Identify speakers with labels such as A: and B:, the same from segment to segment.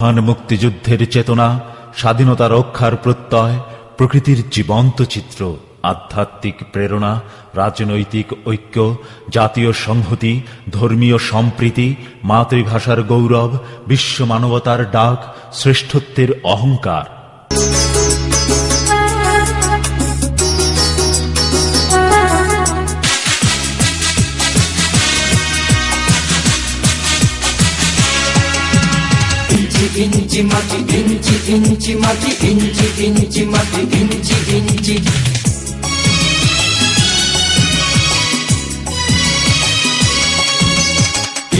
A: মহান মুক্তিযুদ্ধের চেতনা, স্বাধীনতা রক্ষার প্রত্যয়, প্রকৃতির জীবন্ত চিত্র, আধ্যাত্মিক প্রেরণা, রাজনৈতিক ঐক্য, জাতীয় সংহতি, ধর্মীয় সম্প্রীতি, মাতৃভাষার গৌরব, বিশ্ব মানবতার ডাক, শ্রেষ্ঠত্বের অহংকার।
B: ইঞ্চি মাটি ইঞ্চি ইঞ্চি মাটি ইঞ্চি ইঞ্চি মাটি ইঞ্চি ইঞ্চি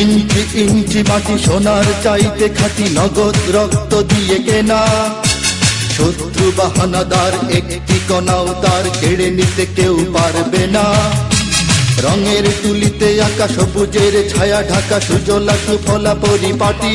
C: ইঞ্চি ইঞ্চি মাটি সোনার চাইতে খাটি নগদ রক্ত দিয়ে কেনা। শত্রু বাহানাদার একটি কণাও তার কেড়ে নিতে কেউ পারবে না। রঙের তুলিতে আঁকা সবুজের ছায়া ঢাকা সুজলা সুফলা পরিপাটি।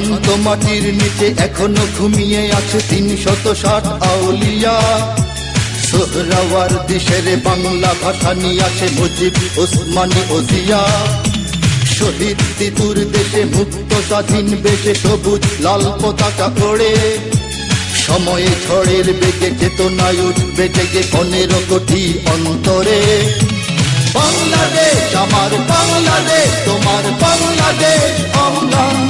C: শান্ত মাটির নিচে এখনও ঘুমিয়ে আছে তিন শত ষাট আউলিয়া। সোহরাওয়ার দেশের বাংলা ভাষা নিয়ে আছে মুজিব, ওসমানী ওজিয়া শহীদ তিতুর দেশে মুক্ত স্বাধীন বেশে সবুজ লাল পতাকা পড়ে। সময়ে ঝড়ের বেগে চেতনায় উঠবে জেগে পনেরো কোটি অন্তরে। বাংলাদেশ, আমার বাংলাদেশ, তোমার বাংলাদেশ অম্লান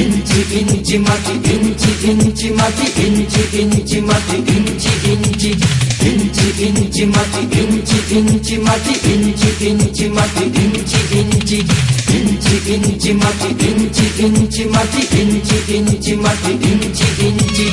B: ইঞ্চি ইঞ্চি মাটি ইঞ্চি ইঞ্চি মাটি ইঞ্চি ইঞ্চি মাটি ইঞ্চি ইঞ্চি ইঞ্চি ইঞ্চি মাটি ইঞ্চি ইঞ্চি মাটি ইঞ্চি ইঞ্চি মাটি ইঞ্চি ইঞ্চি ইঞ্চি ইঞ্চি মাটি ইঞ্চি ইঞ্চি মাটি ইঞ্চি ইঞ্চি মাটি ইঞ্চি ইঞ্চি